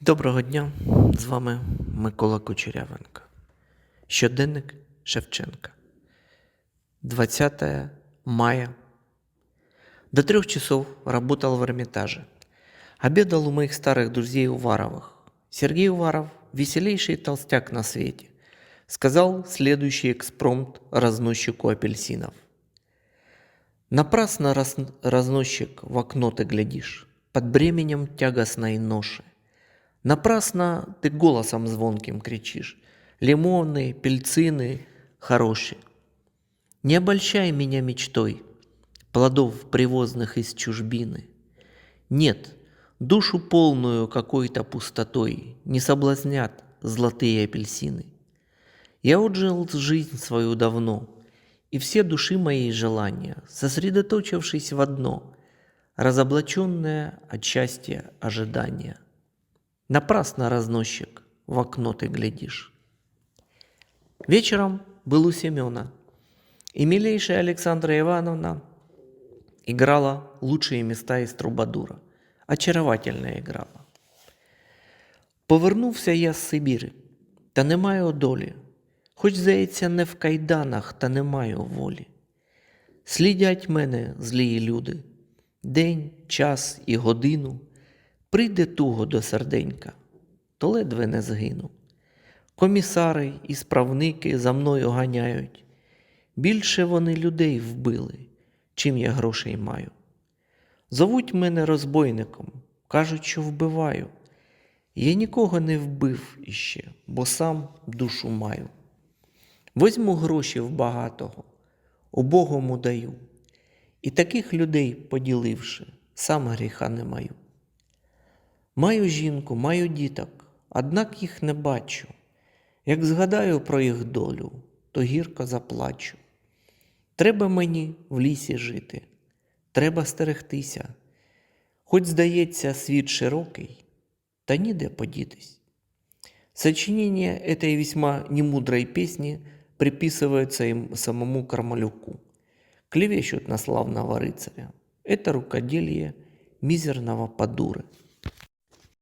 Доброго дня, з вами Микола Кучерявенко. Щоденник Шевченка. 20 мая. До трех часов работал в Эрмитаже. Обедал у моих старых друзей Уваровых. Сергей Уваров – веселейший толстяк на свете. Сказал следующий экспромт разносчику апельсинов. Напрасно раз- разносчик в окно ты глядишь, под бременем тягостной ноши. Напрасно ты голосом звонким кричишь. Лимоны, пельцины хорошие. Не обольщай меня мечтой плодов привозных из чужбины. Нет, душу полную какой-то пустотой не соблазнят золотые апельсины. Я отжил жизнь свою давно, и все души моей желания, сосредоточившись в одно, разоблаченное от счастья ожидания. Напрасно, разносчик, в окно ты глядишь. Вечером был у Семена, и милейшая Александра Ивановна играла лучшие места из Трубадура. Очаровательно играла. Повернувся я з Сибіри, та не маю долі, хоч, здається, не в кайданах, та не маю волі. Слідять мене злії люди, день, час і годину, прийде туго до серденька, то ледве не згину. Комісари і справники за мною ганяють. Більше вони людей вбили, чим я грошей маю. Зовуть мене розбойником, кажуть, що вбиваю. Я нікого не вбив іще, бо сам душу маю. Возьму гроші в багатого, убогому даю, і таких людей, поділивши, сам гріха не маю. Маю жінку, маю діток, однак їх не бачу. Як згадаю про їх долю, то гірко заплачу. Треба мені в лісі жити, треба стерегтися. Хоч, здається, світ широкий, та ніде подітись. Сочинение этой весьма немудрой песни приписывается им самому Кармалюку. Клевещут на славного рыцаря. Это рукоделие мизерного подуры.